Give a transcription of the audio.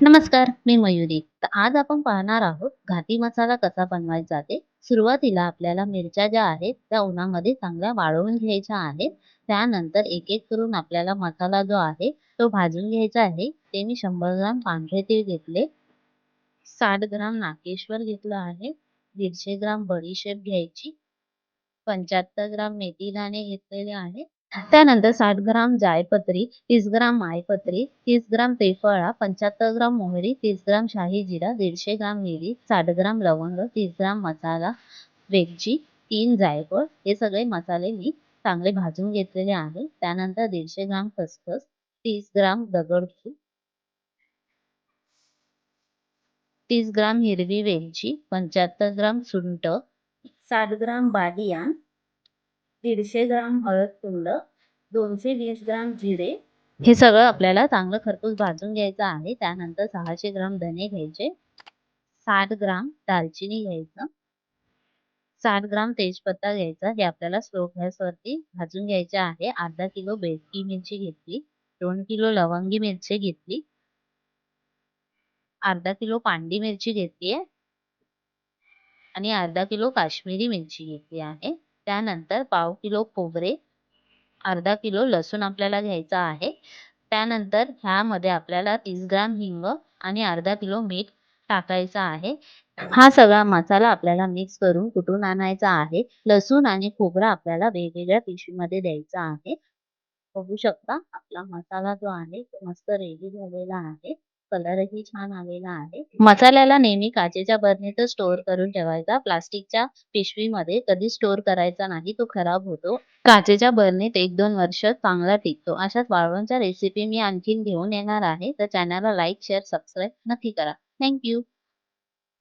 नमस्कार मी मयुरी. तर आज आपण पाहणार आहोत घाटी मसाला कसा बनवायचा ते सुरुवातीला आपल्याला मिरच्या ज्या आहेत त्या उन्हामध्ये चांगल्या वाळवून घ्यायच्या आहेत. त्यानंतर एक एक करून आपल्याला मसाला जो आहे तो भाजून घ्यायचा आहे. ते मी शंभर ग्राम पांढरे तीळ घेतले. साठ ग्राम नाकेश्वर घेतलं आहे. दीडशे ग्राम बडीशेप घ्यायची. पंच्याहत्तर ग्राम मेथी दाणे घेतलेले आहे. त्यानंतर साठ ग्राम जायपत्री तीस ग्राम मायपत्री तीस ग्राम त्रिफळा पंच्याहत्तर ग्राम मोहरी तीस ग्राम शाही जिरा दीडशे ग्राम मिरी साठ ग्राम लवंग तीस ग्राम मसाला वेलची तीन जायफळ. हे सगळे मसाले मी चांगले भाजून घेतलेले आहे. त्यानंतर दीडशे ग्राम खसखस तीस ग्राम दगडफूल तीस ग्राम हिरवी वेलची पंच्याहत्तर ग्राम सुंट साठ ग्राम बालियान दीडशे ग्राम हळद तुंड दोनशे वीस ग्राम जिरे. हे सगळं आपल्याला चांगलं खरपूस भाजून घ्यायचं आहे. त्यानंतर सहाशे ग्राम धने घ्यायचे. साठ ग्राम दालचिनी घ्यायचं. साठ ग्राम तेजपत्ता घ्यायचा. हे आपल्याला स्लो गॅसवरती भाजून घ्यायचे आहे. अर्धा किलो बेडकी मिरची घेतली. दोन किलो लवंगी मिरची घेतली. अर्धा किलो पांडी मिरची घेतली आहे. आणि अर्धा किलो काश्मीरी मिरची घेतली आहे. त्यानंतर पाव किलो खोबरे अर्धा किलो लसूण आपल्याला घ्यायचा आहे. त्यानंतर ह्यामध्ये आपल्याला तीस ग्राम हिंग आणि अर्धा किलो मीठ टाकायचा आहे. हा सगळा मसाला आपल्याला मिक्स करून कुटून आणायचा आहे? लसूण आणि खोबरा आपल्याला वेगवेगळ्या पिशवीमध्ये द्यायचा आहे. बघू शकता आपला मसाला जो आहे तो मस्त रेडी झालेला आहे. कलरही छान आलेला आहे. मसाल्याला नेहमी काचेच्या बरणीत स्टोअर करून ठेवायचा. प्लास्टिकच्या पिशवीमध्ये कधी स्टोअर करायचा नाही. तो खराब होतो. काचेच्या बरणीत एक दोन वर्ष चांगला टिकतो. अशाच वाळवणच्या रेसिपी मी आणखीन घेऊन येणार आहे. तर चॅनलला लाईक शेअर सबस्क्राईब नक्की करा. थँक्यू